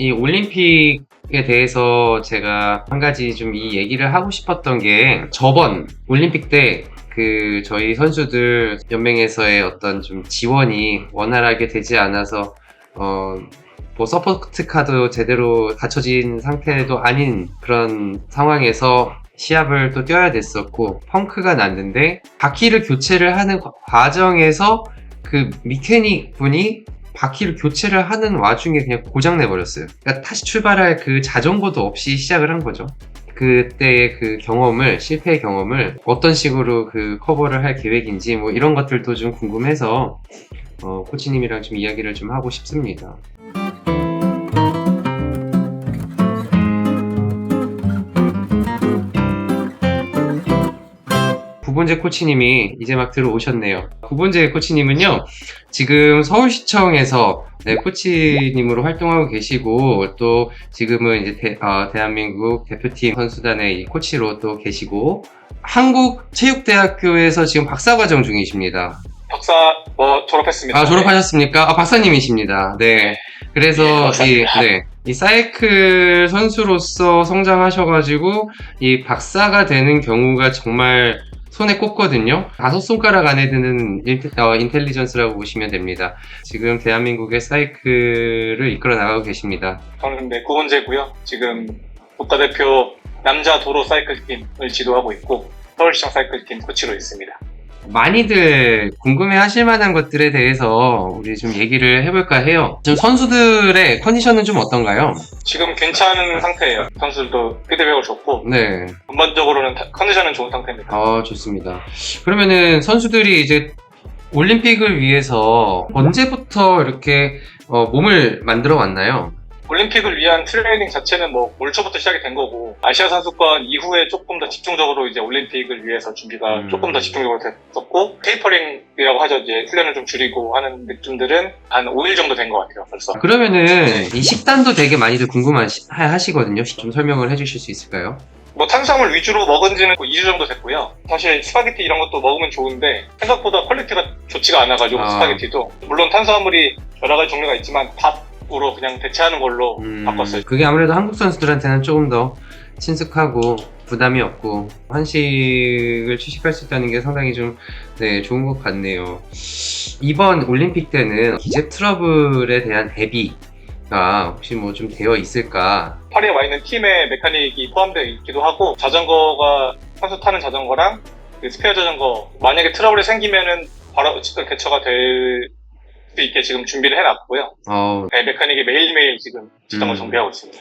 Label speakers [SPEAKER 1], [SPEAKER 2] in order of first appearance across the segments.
[SPEAKER 1] 이 올림픽에 대해서 제가 한 가지 좀 이 얘기를 하고 싶었던 게 저번 올림픽 때 그 저희 선수들 연맹에서의 어떤 좀 지원이 원활하게 되지 않아서 어, 뭐 서포트 카드 제대로 갖춰진 상태도 아닌 그런 상황에서 시합을 또 뛰어야 됐었고 펑크가 났는데 바퀴를 교체를 하는 과- 과정에서 그 미케닉 분이 바퀴를 교체를 하는 와중에 그냥 고장내 버렸어요. 그러니까 다시 출발할 그 자전거도 없이 시작을 한 거죠. 그때의 그 경험을 실패의 경험을 어떤 식으로 그 커버를 할 계획인지 뭐 이런 것들도 좀 궁금해서 어, 코치님이랑 좀 이야기를 좀 하고 싶습니다. 구본재 코치님이 이제 막 들어오셨네요. 구본재 코치님은요, 지금 서울시청에서 네, 코치님으로 활동하고 계시고, 또 지금은 이제 대, 한민국 대표팀 선수단의 이 코치로 또 계시고, 한국체육대학교에서 지금 박사과정 중이십니다.
[SPEAKER 2] 박사 뭐 졸업했습니다.
[SPEAKER 1] 아, 졸업하셨습니까? 아, 박사님이십니다. 네. 그래서
[SPEAKER 2] 네,
[SPEAKER 1] 이. 네. 이 사이클 선수로서 성장하셔가지고 이 박사가 되는 경우가 정말 손에 꼽거든요. 다섯 손가락 안에 드는 일- 어, 인텔 리전스라고 보시면 됩니다. 지금 대한민국의 사이클을 이끌어 나가고 계십니다.
[SPEAKER 2] 저는 네, 구본재고요. 지금 국가대표 남자 도로 사이클 팀을 지도하고 있고 서울시청 사이클 팀 코치로 있습니다.
[SPEAKER 1] 많이들 궁금해 하실 만한 것들에 대해서 우리 좀 얘기를 해볼까 해요. 지금 선수들의 컨디션은 좀 어떤가요?
[SPEAKER 2] 지금 괜찮은 상태예요. 선수들도 피드백을 줬고
[SPEAKER 1] 네.
[SPEAKER 2] 전반적으로는 다- 컨디션은 좋은 상태입니다.
[SPEAKER 1] 아, 좋습니다. 그러면은 선수들이 이제 올림픽을 위해서 언제부터 이렇게 어, 몸을 만들어 왔나요?
[SPEAKER 2] 올림픽을 위한 트레이닝 자체는 뭐 올 초부터 시작이 된 거고 아시아 선수권 이후에 조금 더 집중적으로 이제 올림픽을 위해서 준비가
[SPEAKER 1] 음.
[SPEAKER 2] 조금 더 집중적으로 됐었고 테이퍼링이라고 하죠. 이제 훈련을 좀 줄이고 하는 느낌들은 한 5일 정도 된 것 같아요. 벌써.
[SPEAKER 1] 그러면은 이 식단도 되게 많이들 궁금하시거든요. 좀 설명을 해주실 수 있을까요?
[SPEAKER 2] 뭐 탄수화물 위주로 먹은 지는 2주 정도 됐고요. 사실 스파게티 이런 것도 먹으면 좋은데 생각보다 퀄리티가 좋지가 않아가지고
[SPEAKER 1] 아.
[SPEAKER 2] 스파게티도 물론 탄수화물이 여러 가지 종류가 있지만 밥 으로 그냥 대체하는 걸로
[SPEAKER 1] 음,
[SPEAKER 2] 바꿨어요.
[SPEAKER 1] 그게 아무래도 한국 선수들한테는 조금 더 친숙하고 부담이 없고 한식을 취식할 수 있다는 게 상당히 좀 네, 좋은 것 같네요. 이번 올림픽 때는 기재 트러블에 대한 대비가 혹시 뭐 좀 되어 있을까?
[SPEAKER 2] 파리에 와 있는 팀의 메카닉이 포함되어 있기도 하고 자전거가 선수 타는 자전거랑 그 스페어 자전거 만약에 트러블이 생기면은 바로 즉각 대처가 될 수 있게 지금 준비를 해놨고요.
[SPEAKER 1] 어,
[SPEAKER 2] 네, 메카닉이 매일매일 지금 자전거
[SPEAKER 1] 음.
[SPEAKER 2] 정비하고 있습니다.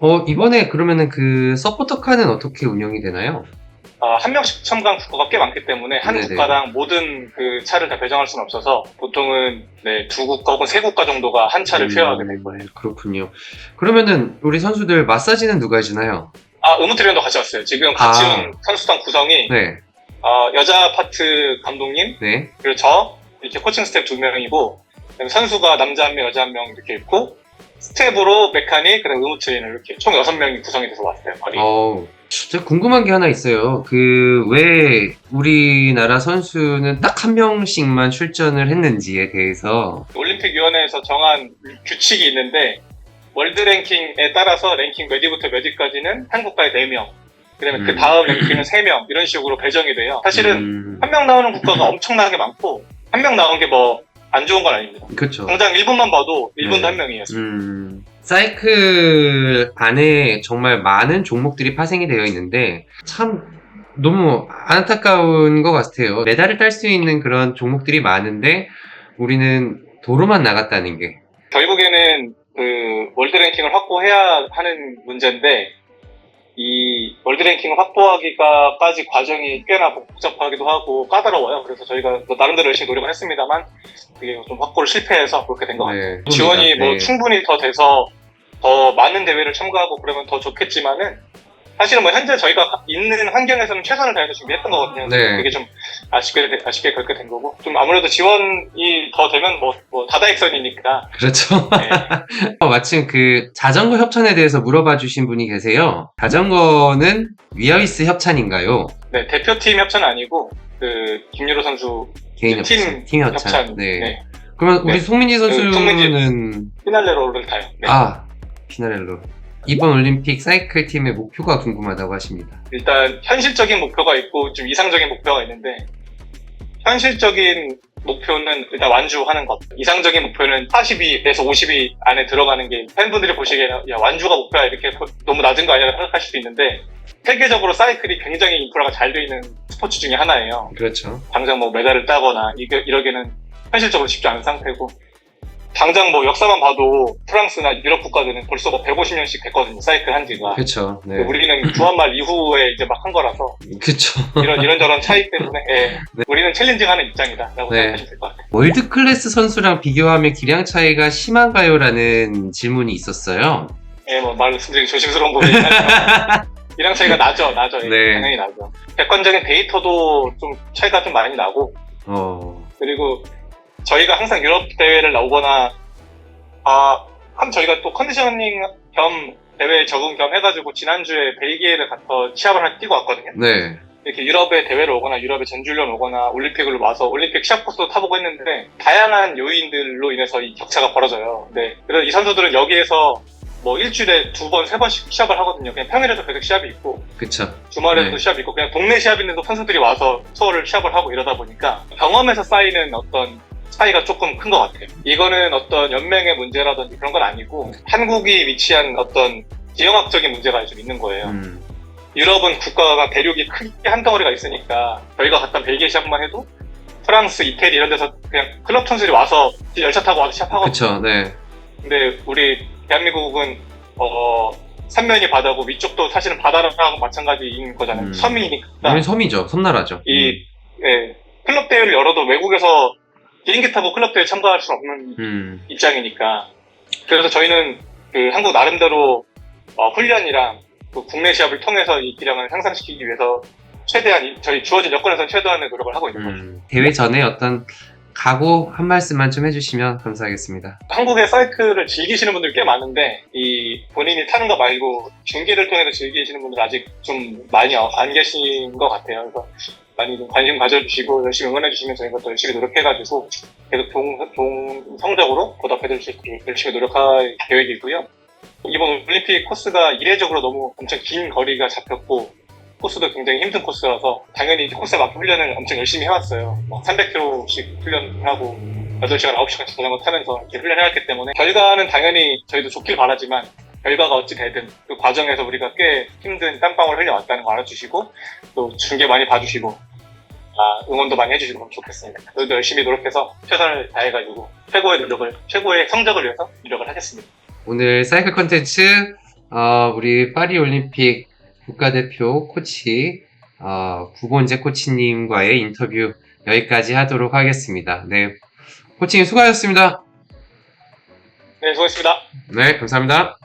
[SPEAKER 1] 어, 이번에 그러면은 그 서포터 카는 어떻게 운영이 되나요?
[SPEAKER 2] 아, 한 명씩 첨가한 국가가 꽤 많기 때문에 한
[SPEAKER 1] 네네.
[SPEAKER 2] 국가당 모든 그 차를 다 배정할 수는 없어서 보통은 네, 두 국가 혹은 세 국가 정도가 한 차를
[SPEAKER 1] 음,
[SPEAKER 2] 쉐어하게 될 거예요.
[SPEAKER 1] 그렇군요. 그러면은 우리 선수들 마사지는 누가 해주나요?
[SPEAKER 2] 아, 의무 트레이너도 같이 왔어요. 지금 같이
[SPEAKER 1] 아.
[SPEAKER 2] 온 선수단 구성이
[SPEAKER 1] 네,
[SPEAKER 2] 어, 여자 파트 감독님,
[SPEAKER 1] 네.
[SPEAKER 2] 그리고 저 이렇게 코칭 스텝 두 명이고 선수가 남자 한 명, 여자 한 명 이렇게 있고 스텝으로 메카닉, 그다음 의무 트레이너 이렇게 총 여섯 명이 구성이 돼서 왔어요. 파리.
[SPEAKER 1] 어, 제가 궁금한 게 하나 있어요. 그, 왜 우리나라 선수는 딱 한 명씩만 출전을 했는지에 대해서.
[SPEAKER 2] 올림픽위원회에서 정한 규칙이 있는데 월드 랭킹에 따라서 랭킹 몇 위부터 몇 위까지는 한 국가에 4명 그다음에
[SPEAKER 1] 음.
[SPEAKER 2] 그 다음 랭킹은 3명 이런 식으로 배정이 돼요. 사실은
[SPEAKER 1] 음,
[SPEAKER 2] 한명 나오는 국가가 엄청나게 많고 한 명 나온 게 뭐 안 좋은 건 아닙니다.
[SPEAKER 1] 그쵸.
[SPEAKER 2] 당장 일본만 봐도 일본도
[SPEAKER 1] 네.
[SPEAKER 2] 한 명이에요.
[SPEAKER 1] 음, 사이클 안에 정말 많은 종목들이 파생이 되어 있는데, 참, 너무 안타까운 것 같아요. 메달을 딸 수 있는 그런 종목들이 많은데, 우리는 도로만 나갔다는 게.
[SPEAKER 2] 결국에는 그 월드 랭킹을 확보해야 하는 문제인데 이 월드 랭킹을 확보하기가까지 과정이 꽤나 복잡하기도 하고 까다로워요. 그래서 저희가 뭐 나름대로 열심히 노력을 했습니다만 그게 좀 확보를 실패해서 그렇게 된 것 같아요.
[SPEAKER 1] 네.
[SPEAKER 2] 지원이 뭐
[SPEAKER 1] 네.
[SPEAKER 2] 충분히 더 돼서 더 많은 대회를 참가하고 그러면 더 좋겠지만은 사실은 뭐 현재 저희가 있는 환경에서는 최선을 다해서 준비했던 거거든요.
[SPEAKER 1] 네.
[SPEAKER 2] 그게 좀 아쉽게 되- 아쉽게 그렇게 된 거고 좀 아무래도 지원이 더 되면 뭐, 뭐 다다익선이니까
[SPEAKER 1] 그렇죠.
[SPEAKER 2] 네.
[SPEAKER 1] 어, 마침 그 자전거 협찬에 대해서 물어봐 주신 분이 계세요. 자전거는 위아이스 협찬인가요?
[SPEAKER 2] 네, 대표팀 협찬은 아니고 그 김유로 선수
[SPEAKER 1] 개인
[SPEAKER 2] 팀
[SPEAKER 1] 협찬. 팀 협찬.
[SPEAKER 2] 협찬.
[SPEAKER 1] 네.
[SPEAKER 2] 네.
[SPEAKER 1] 그러면 우리
[SPEAKER 2] 네.
[SPEAKER 1] 송민지 선수는
[SPEAKER 2] 송민지. 피날레로를 타요. 네.
[SPEAKER 1] 아 피나렐로. 이번 올림픽 사이클 팀의 목표가 궁금하다고 하십니다.
[SPEAKER 2] 일단 현실적인 목표가 있고 좀 이상적인 목표가 있는데 현실적인 목표는 일단 완주하는 것. 이상적인 목표는 42에서 50위 안에 들어가는 게 팬분들이 보시기에는 야 완주가 목표야 이렇게 너무 낮은 거 아니야 생각할 수도 있는데 세계적으로 사이클이 굉장히 인프라가 잘 돼 있는 스포츠 중에 하나예요.
[SPEAKER 1] 그렇죠.
[SPEAKER 2] 당장 뭐 메달을 따거나 이게 이러기는 현실적으로 쉽지 않은 상태고 당장 뭐 역사만 봐도 프랑스나 유럽 국가들은 벌써 뭐 150년씩 됐거든요 사이클 한 지가
[SPEAKER 1] 그렇죠. 네.
[SPEAKER 2] 우리는 주한말 이후에 이제 막 한 거라서
[SPEAKER 1] 그렇죠.
[SPEAKER 2] 이런 이런저런 차이 때문에 예, 우리는 챌린징하는 입장이다라고
[SPEAKER 1] 네.
[SPEAKER 2] 생각하시면 될 것 같아요.
[SPEAKER 1] 월드 클래스 선수랑 비교하면 기량 차이가 심한가요라는 질문이 있었어요.
[SPEAKER 2] 예, 뭐 말씀드리기 조심스러운 부분이긴 하지만 이랑 차이가 나죠, 나죠. 예,
[SPEAKER 1] 네.
[SPEAKER 2] 당연히 나죠. 객관적인 데이터도 좀 차이가 좀 많이 나고
[SPEAKER 1] 어,
[SPEAKER 2] 그리고 저희가 항상 유럽 대회를 나오거나 아, 한 저희가 또 컨디셔닝 겸 대회 적응 겸 해가지고 지난주에 벨기에를 가서 시합을 하나 뛰고 왔거든요.
[SPEAKER 1] 네.
[SPEAKER 2] 이렇게 유럽에 대회를 오거나 유럽에 전주련 오거나 올림픽을 와서 올림픽 시합 코스도 타보고 했는데 다양한 요인들로 인해서 이 격차가 벌어져요. 네. 그래서 이 선수들은 여기에서 뭐 일주일에 두 번, 세 번씩 시합을 하거든요. 그냥 평일에도 계속 시합이 있고
[SPEAKER 1] 그쵸.
[SPEAKER 2] 주말에도
[SPEAKER 1] 네.
[SPEAKER 2] 시합이 있고 그냥 동네 시합인데도 선수들이 와서 투어를 시합을 하고 이러다 보니까 경험에서 쌓이는 어떤 차이가 조금 큰 것 같아요. 이거는 어떤 연맹의 문제라든지 그런 건 아니고 한국이 위치한 어떤 지형학적인 문제가 좀 있는 거예요.
[SPEAKER 1] 음,
[SPEAKER 2] 유럽은 국가가 대륙이 크게 한 덩어리가 있으니까 저희가 갔던 벨기에 시합만 해도 프랑스, 이태리 이런 데서 그냥 클럽 선수들이 와서 열차 타고 와서 시합하거든요.
[SPEAKER 1] 그쵸. 네.
[SPEAKER 2] 근데 우리 대한민국은 어 삼면이 바다고 위쪽도 사실은 바다랑 마찬가지인 거잖아요.
[SPEAKER 1] 음.
[SPEAKER 2] 섬이니까
[SPEAKER 1] 우리 섬이죠. 섬나라죠.
[SPEAKER 2] 이 예, 클럽 대회를 열어도 외국에서 비행기 타고 클럽 대회 참가할 수 없는
[SPEAKER 1] 음,
[SPEAKER 2] 입장이니까 그래서 저희는 그 한국 나름대로 어, 훈련이랑 그 국내 시합을 통해서 이 기량을 향상시키기 위해서 최대한 이- 저희 주어진 여건에서 최대한의 노력을 하고 있는 거죠.
[SPEAKER 1] 음. 대회 전에 어떤 각오 한 말씀만 좀 해주시면 감사하겠습니다.
[SPEAKER 2] 한국의 사이클을 즐기시는 분들 꽤 많은데 이 본인이 타는 거 말고 중계를 통해서 즐기시는 분들 아직 좀 많이 어- 안 계신 것 같아요. 그래서 많이 좀 관심 가져주시고 열심히 응원해주시면 저희가 또 열심히 노력해가지고 계속 좋은, 좋은 성적으로 보답해드릴 수 있도록 열심히 노력할 계획이고요. 이번 올림픽 코스가 이례적으로 너무 엄청 긴 거리가 잡혔고 코스도 굉장히 힘든 코스라서 당연히 코스에 맞게 훈련을 엄청 열심히 해왔어요. 뭐 300km씩 훈련하고 8시간, 9시간 자전거 타면서 이렇게 훈련을 해왔기 때문에 결과는 당연히 저희도 좋길 바라지만 결과가 어찌 되든 그 과정에서 우리가 꽤 힘든 땀방울 흘려왔다는 거 알아주시고 또 중계 많이 봐주시고 아, 응원도 많이 해주시고 그럼 좋겠습니다. 저희도 열심히 노력해서 최선을 다해가지고 최고의 노력을 최고의 성적을 위해서 노력을 하겠습니다.
[SPEAKER 1] 오늘 사이클 컨텐츠 어, 우리 파리 올림픽 국가대표 코치 어, 구본재 코치님과의 인터뷰 여기까지 하도록 하겠습니다. 네, 코치님 수고하셨습니다.
[SPEAKER 2] 네, 수고했습니다.
[SPEAKER 1] 네, 감사합니다.